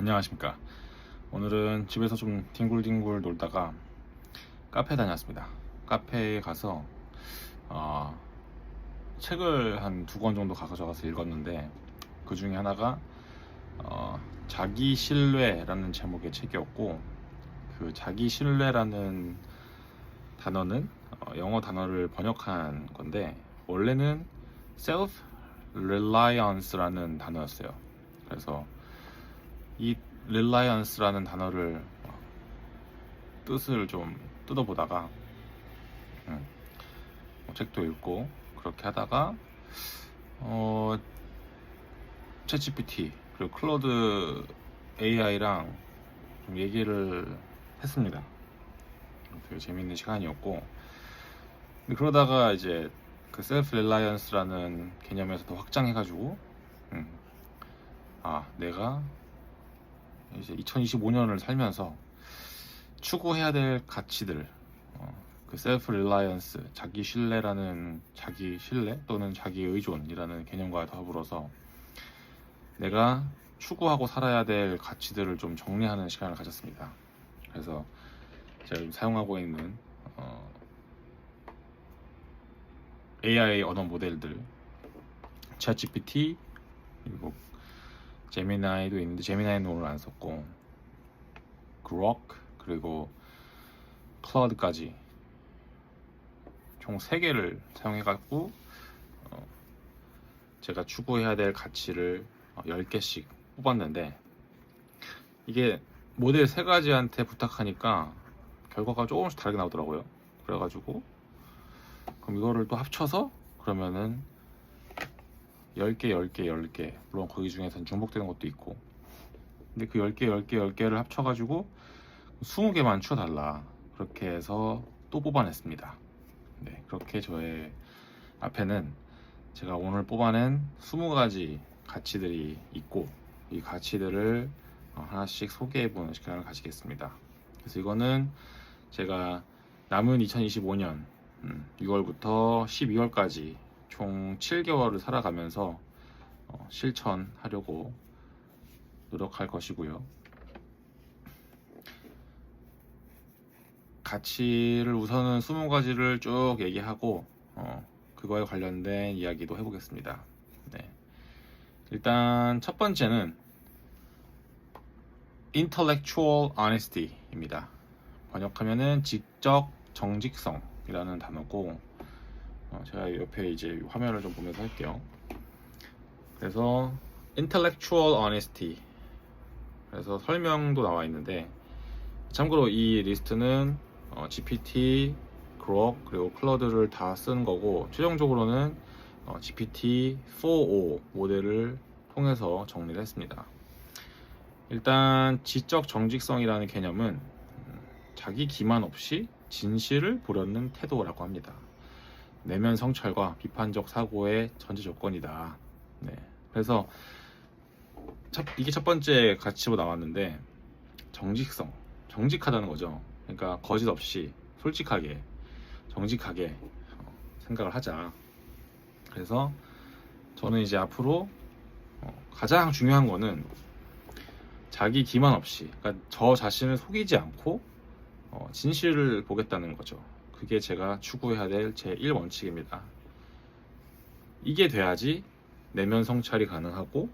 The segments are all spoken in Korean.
안녕하십니까. 오늘은 집에서 좀 뒹굴뒹굴 놀다가 카페 다녔습니다. 카페에 가서 어, 책을 한 두 권 정도 가져가서 읽었는데 그 중에 하나가 어, 자기 신뢰라는 제목의 책이었고 그 자기 신뢰라는 단어는 어, 영어 단어를 번역한 건데 원래는 self reliance라는 단어였어요. 그래서 이 reliance라는 단어를 어, 뜻을 좀 뜯어보다가 음, 뭐 책도 읽고 그렇게 하다가 어, 챗GPT 그리고 클로드 AI랑 좀 얘기를 했습니다. 되게 재밌는 시간이었고 근데 그러다가 이제 그 셀프 릴라이언스라는 개념에서 더 확장해가지고 음, 아 내가 이제 2025년을 살면서 추구해야 될 가치들 어, 그 셀프 릴라이언스 자기 신뢰라는 자기 신뢰 또는 자기 의존이라는 개념과 더불어서 내가 추구하고 살아야 될 가치들을 좀 정리하는 시간을 가졌습니다. 그래서 제가 사용하고 있는 어, AI 언어 모델들 챗GPT 그리고 제미나이도 있는데 제미나이는 오늘 안 썼고 그록 그리고 클라우드까지 총 3개를 사용해 갖고 어, 제가 추구해야 될 가치를 어, 10개씩 뽑았는데 이게 모델 세 가지한테 부탁하니까 결과가 조금씩 다르게 나오더라고요. 그래가지고 그럼 이거를 또 합쳐서 그러면은 10개, 10개, 10개. 물론 거기 중에서는 중복되는 것도 있고. 근데 그 10개, 10개, 10개를 합쳐가지고 20개만 추어달라. 그렇게 해서 또 뽑아냈습니다. 네, 그렇게 저의 앞에는 제가 오늘 뽑아낸 20가지 가치들이 있고 이 가치들을 어, 하나씩 소개해보는 시간을 가지겠습니다. 그래서 이거는 제가 남은 2025년 6월부터 12월까지 총 7개월을 살아가면서 어, 실천하려고 노력할 것이고요. 가치를 우선은 20가지를 쭉 얘기하고 어, 그거에 관련된 이야기도 해보겠습니다. 네. 일단 첫 번째는 intellectual honesty입니다. 번역하면은 지적 정직성이라는 단어고 어, 제가 옆에 이제 화면을 좀 보면서 할게요. 그래서 intellectual honesty 그래서 설명도 나와 있는데 참고로 이 리스트는 어, GPT, 그록 그리고 클러드를 다 쓴 거고 최종적으로는 어, GPT-4o 모델을 통해서 정리를 했습니다. 일단 지적 정직성이라는 개념은 음, 자기 기만 없이 진실을 보려는 태도라고 합니다. 내면 성찰과 비판적 사고의 전제 조건이다. 네. 그래서 첫- 이게 첫 번째 가치로 나왔는데 정직성, 정직하다는 거죠. 그러니까 거짓 없이 솔직하게, 정직하게 어, 생각을 하자. 그래서 저는 이제 앞으로 어, 가장 중요한 거는 자기 기만 없이, 그러니까 저 자신을 속이지 않고 어, 진실을 보겠다는 거죠. 그게 제가 추구해야 될 제 1원칙입니다. 이게 돼야지 내면 성찰이 가능하고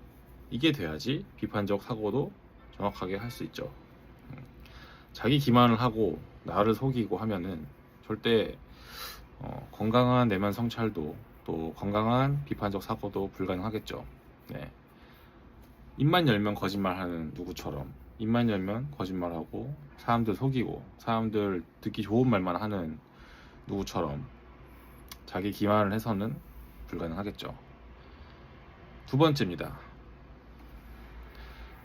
이게 돼야지 비판적 사고도 정확하게 할 수 있죠. 음, 자기 기만을 하고 나를 속이고 하면은 절대 어, 건강한 내면 성찰도 또 건강한 비판적 사고도 불가능하겠죠. 네. 입만 열면 거짓말하는 누구처럼 입만 열면 거짓말하고 사람들 속이고 사람들 듣기 좋은 말만 하는 누구처럼 자기 기만을 해서는 불가능하겠죠. 두 번째입니다.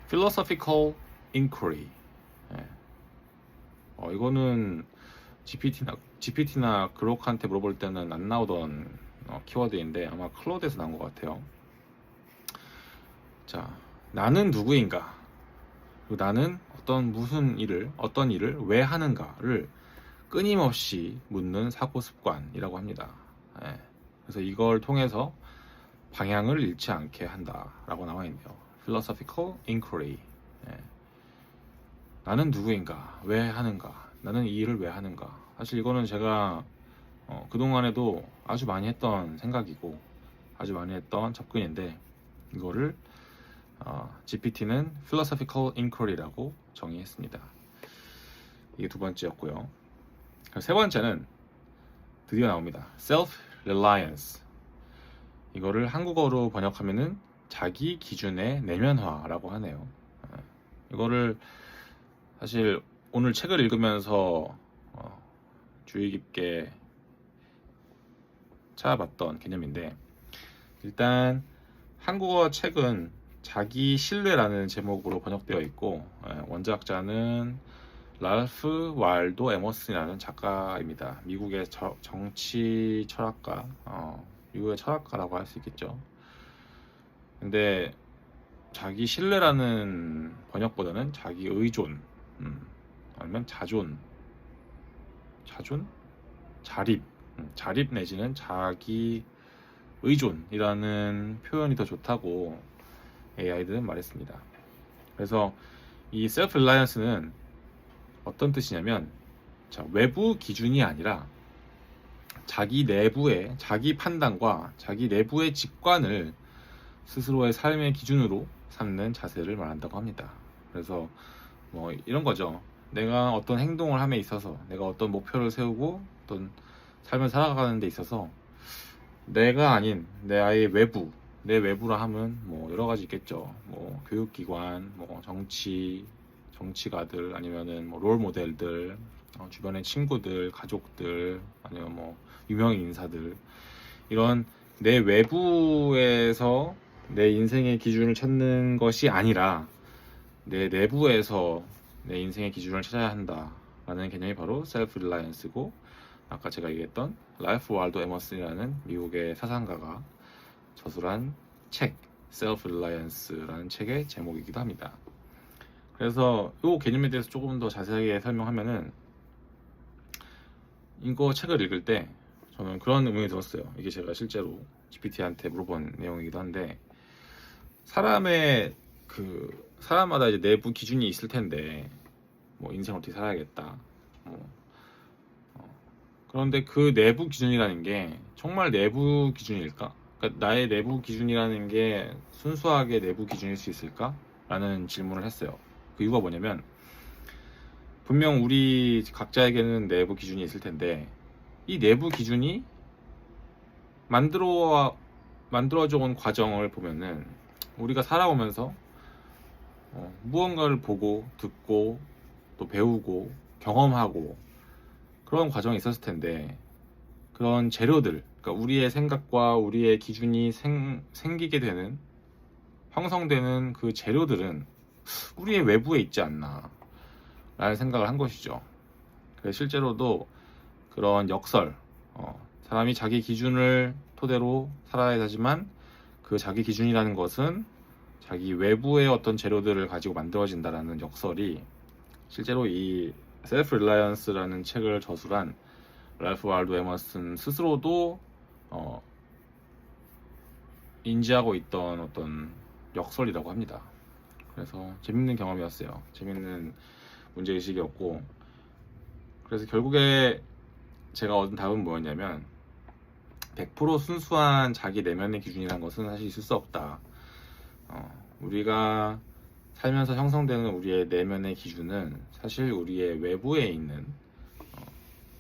philosophical inquiry. 예. 어, 이거는 GPT나 GPT나 그록한테 물어볼 때는 안 나오던 어, 키워드인데 아마 클로드에서 나온 것 같아요. 자, 나는 누구인가? 그리고 나는 어떤 무슨 일을 어떤 일을 왜 하는가를 끊임없이 묻는 사고 습관이라고 합니다. 예. 그래서 이걸 통해서 방향을 잃지 않게 한다라고 나와 있네요. philosophical inquiry. 예. 나는 누구인가? 왜 하는가? 나는 이 일을 왜 하는가? 사실 이거는 제가 어, 그동안에도 아주 많이 했던 생각이고 아주 많이 했던 접근인데 이거를 어, GPT는 Philosophical Inquiry라고 정의했습니다. 이게 두 번째였고요. 세 번째는 드디어 나옵니다. Self-Reliance. 이거를 한국어로 번역하면은 자기 기준의 내면화라고 하네요. 어, 이거를 사실 오늘 책을 읽으면서 어, 주의 깊게 찾아봤던 개념인데 일단 한국어 책은 자기 신뢰라는 제목으로 번역되어 있고 예, 원작자는 랄프 왈도 에머슨이라는 작가입니다. 미국의 저- 정치 철학가, 어, 미국의 철학가라고 할 수 있겠죠. 근데 자기 신뢰라는 번역보다는 자기 의존, 음, 아니면 자존, 자존, 자립, 음, 자립 내지는 자기 의존이라는 표현이 더 좋다고 AI들은 말했습니다. 그래서 이 셀프 릴라이언스는 어떤 뜻이냐면 자, 외부 기준이 아니라 자기 내부의 자기 판단과 자기 내부의 직관을 스스로의 삶의 기준으로 삼는 자세를 말한다고 합니다. 그래서 뭐 이런 거죠. 내가 어떤 행동을 함에 있어서 내가 어떤 목표를 세우고 어떤 삶을 살아가는 데 있어서 내가 아닌 내 아이의 외부 내 외부라 하면 뭐 여러 가지 있겠죠. 뭐 교육기관, 뭐 정치, 정치가들 아니면은 뭐 롤 모델들, 어, 주변의 친구들, 가족들 아니면 뭐 유명 인사들 이런 내 외부에서 내 인생의 기준을 찾는 것이 아니라 내 내부에서 내 인생의 기준을 찾아야 한다라는 개념이 바로 셀프 릴라이언스고 아까 제가 얘기했던 라이프 월드 에머슨이라는 미국의 사상가가 저술한 책 셀프 릴라이언스라는 책의 제목이기도 합니다. 그래서 이 개념에 대해서 조금 더 자세하게 설명하면은 이거 책을 읽을 때 저는 그런 의문이 들었어요. 이게 제가 실제로 GPT한테 물어본 내용이기도 한데 사람의 그 사람마다 이제 내부 기준이 있을 텐데 뭐 인생 어떻게 살아야겠다. 뭐 어, 그런데 그 내부 기준이라는 게 정말 내부 기준일까? 그러니까 나의 내부 기준이라는 게 순수하게 내부 기준일 수 있을까? 라는 질문을 했어요. 그 이유가 뭐냐면 분명 우리 각자에게는 내부 기준이 있을 텐데 이 내부 기준이 만들어 만들어져 온 과정을 보면은 우리가 살아오면서 어, 무언가를 보고 듣고 또 배우고 경험하고 그런 과정이 있었을 텐데 그런 재료들 그러니까 우리의 생각과 우리의 기준이 생, 생기게 되는 형성되는 그 재료들은 우리의 외부에 있지 않나 라는 생각을 한 것이죠 그래서 실제로도 그런 역설 어, 사람이 자기 기준을 토대로 살아야 하지만 그 자기 기준이라는 것은 자기 외부의 어떤 재료들을 가지고 만들어진다라는 역설이 실제로 이 셀프 릴라이언스라는 책을 저술한 랄프 waldo 에머슨 스스로도 어, 인지하고 있던 어떤 역설이라고 합니다. 그래서 재밌는 경험이었어요. 재밌는 문제의식이었고 그래서 결국에 제가 얻은 답은 뭐였냐면 100% 순수한 자기 내면의 기준이라는 것은 사실 있을 수 없다. 어, 우리가 살면서 형성되는 우리의 내면의 기준은 사실 우리의 외부에 있는 어,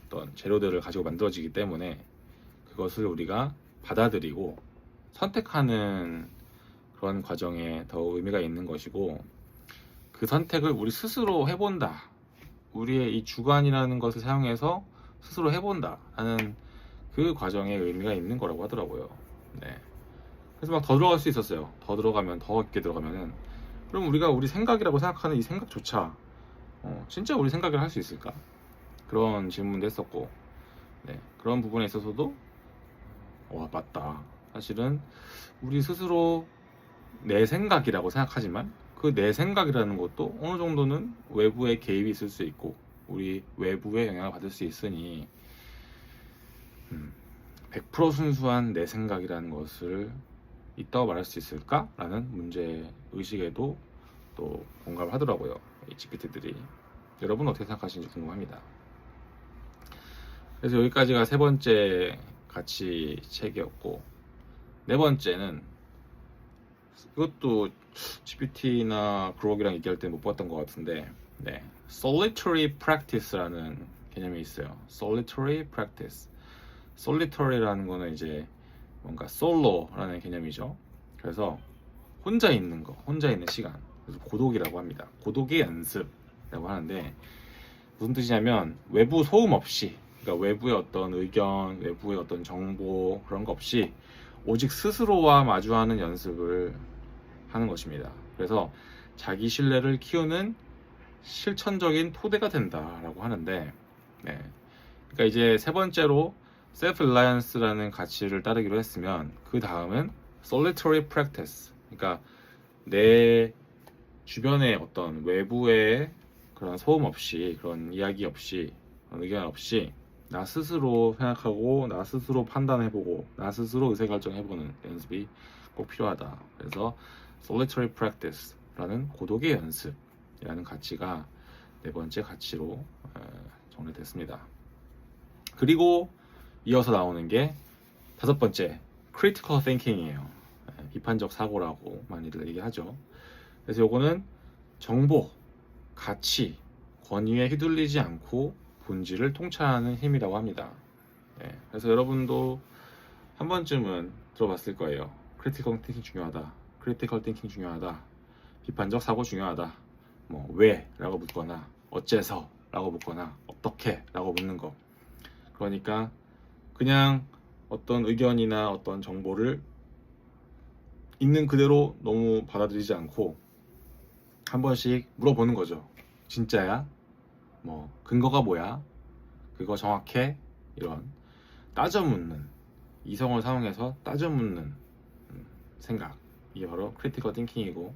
어떤 재료들을 가지고 만들어지기 때문에 그것을 우리가 받아들이고 선택하는 그런 과정에 더 의미가 있는 것이고 그 선택을 우리 스스로 해본다. 우리의 이 주관이라는 것을 사용해서 스스로 해본다 하는 그 과정에 의미가 있는 거라고 하더라고요. 네. 그래서 막 더 들어갈 수 있었어요. 더 들어가면 더 깊게 들어가면은 그럼 우리가 우리 생각이라고 생각하는 이 생각조차 어, 진짜 우리 생각을 할 수 있을까? 그런 질문도 했었고 네, 그런 부분에 있어서도 와 맞다. 사실은 우리 스스로 내 생각이라고 생각하지만 그 내 생각이라는 것도 어느 정도는 외부의 개입이 있을 수 있고 우리 외부의 영향을 받을 수 있으니 음, 100% 순수한 내 생각이라는 것을 있다고 말할 수 있을까? 라는 문제 의식에도 또 공감을 하더라고요. 이 GPT들이 여러분 어떻게 생각하시는지 궁금합니다. 그래서 여기까지가 세 번째 가치 책이었고 네 번째는 이것도 GPT나 그록이랑 얘기할 때 못 봤던 것 같은데 네, solitary practice라는 개념이 있어요. solitary practice. solitary라는 거는 이제 뭔가 솔로라는 개념이죠. 그래서 혼자 있는 거, 혼자 있는 시간. 그래서 고독이라고 합니다. 고독의 연습이라고 하는데 무슨 뜻이냐면 외부 소음 없이, 그러니까 외부의 어떤 의견, 외부의 어떤 정보 그런 거 없이 오직 스스로와 마주하는 연습을 하는 것입니다. 그래서 자기 신뢰를 키우는 실천적인 토대가 된다라고 하는데, 네. 그러니까 이제 세 번째로 self reliance라는 가치를 따르기로 했으면 그 다음은 solitary practice. 그러니까 내 주변에 어떤 외부의 그런 소음 없이 그런 이야기 없이 그런 의견 없이 나 스스로 생각하고 나 스스로 판단해보고 나 스스로 의사결정해보는 연습이 꼭 필요하다. 그래서 solitary practice라는 고독의 연습이라는 가치가 네 번째 가치로 어, 정리됐습니다. 그리고 이어서 나오는 게 다섯 번째 critical thinking이에요. 네, 비판적 사고라고 많이들 얘기하죠. 그래서 요거는 정보, 가치, 권위에 휘둘리지 않고 본질을 통찰하는 힘이라고 합니다. 네, 그래서 여러분도 한 번쯤은 들어봤을 거예요. critical thinking 중요하다. critical thinking 중요하다. 비판적 사고 중요하다. 뭐 왜라고 묻거나 어째서라고 묻거나 어떻게라고 묻는 거. 그러니까 그냥 어떤 의견이나 어떤 정보를 있는 그대로 너무 받아들이지 않고 한 번씩 물어보는 거죠. 진짜야? 뭐 근거가 뭐야? 그거 정확해? 이런 따져 묻는 이성을 사용해서 따져 묻는 음, 생각 이게 바로 크리티컬 띵킹이고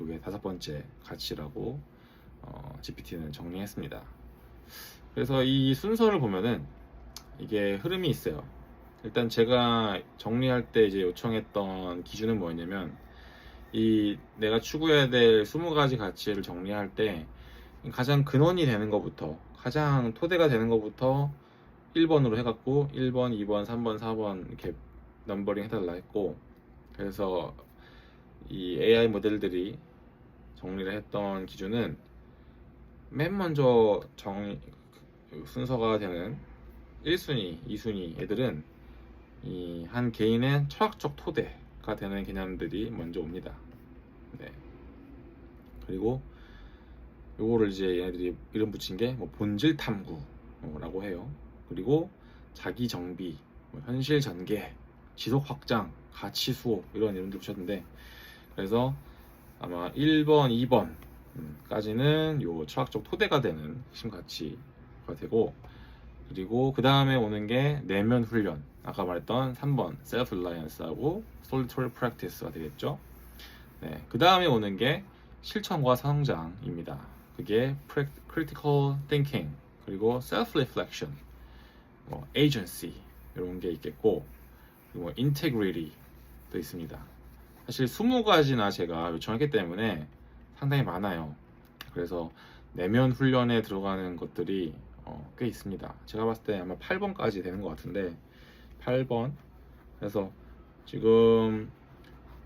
이게 다섯 번째 가치라고 어, GPT는 정리했습니다. 그래서 이 순서를 보면은 이게 흐름이 있어요. 일단 제가 정리할 때 이제 요청했던 기준은 뭐였냐면 이 내가 추구해야 될 20가지 가치를 정리할 때 가장 근원이 되는 것부터 가장 토대가 되는 것부터 1번으로 해갖고 1번, 2번, 3번, 4번 이렇게 넘버링 해달라 했고 그래서 이 AI 모델들이 정리를 했던 기준은 맨 먼저 정 순서가 되는 1순위, 2순위 애들은 이 한 개인의 철학적 토대가 되는 개념들이 먼저 옵니다. 네. 그리고 요거를 이제 얘네들이 이름 붙인 게 뭐 본질 탐구라고 해요. 그리고 자기 정비, 뭐 현실 전개, 지속 확장, 가치 수호 이런 이름들 붙였는데 그래서 아마 1번, 2번까지는 요 철학적 토대가 되는 핵심 가치가 되고 그리고 그 다음에 오는 게 내면 훈련. 아까 말했던 3번 self reliance하고 solitary practice가 되겠죠? 네, 그 다음에 오는 게 실천과 성장입니다 그게 critical thinking 그리고 self reflection 뭐 agency 이런 게 있겠고 그리고 뭐 integrity도 있습니다. 사실 20가지나 제가 요청했기 때문에 상당히 많아요. 그래서 내면 훈련에 들어가는 것들이 어, 꽤 있습니다. 제가 봤을 때 아마 8번까지 되는 것 같은데 8번? 그래서 지금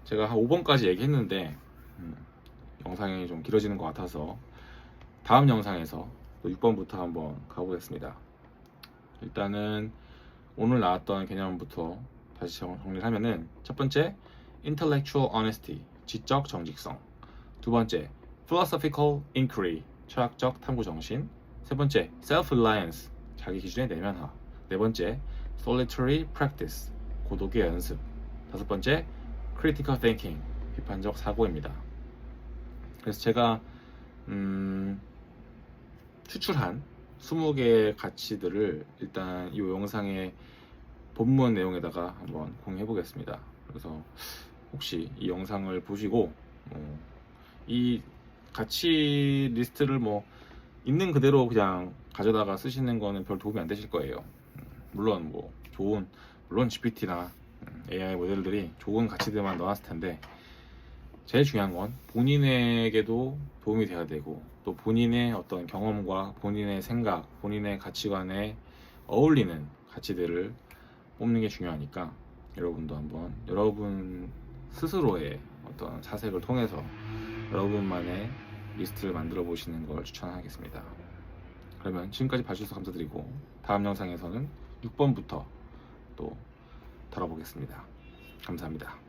제가 한 5번까지 얘기했는데 음, 영상이 좀 길어지는 것 같아서 다음 영상에서 또 6번부터 한번 가보겠습니다. 일단은 오늘 나왔던 개념부터 다시 정- 정리를 하면은 첫 번째 intellectual honesty 지적 정직성 두 번째 philosophical inquiry 철학적 탐구 정신 세 번째, self-reliance, 자기 기준의 내면화. 네 번째, solitary practice, 고독의 연습. 다섯 번째, critical thinking, 비판적 사고입니다. 그래서 제가 음, 추출한 20개의 가치들을 일단 이 영상의 본문 내용에다가 한번 공유해 보겠습니다. 그래서 혹시 이 영상을 보시고 어, 이 가치 리스트를 뭐 있는 그대로 그냥 가져다가 쓰시는 거는 별 도움이 안 되실 거예요. 음, 물론 뭐 좋은 물론 GPT나 AI 모델들이 좋은 가치들만 넣었을 텐데 제일 중요한 건 본인에게도 도움이 돼야 되고 또 본인의 어떤 경험과 본인의 생각, 본인의 가치관에 어울리는 가치들을 뽑는 게 중요하니까 여러분도 한번 여러분 스스로의 어떤 사색을 통해서 여러분만의 리스트를 만들어 보시는 걸 추천하겠습니다. 그러면 지금까지 봐주셔서 감사드리고 다음 영상에서는 6번부터 또 다뤄보겠습니다. 감사합니다.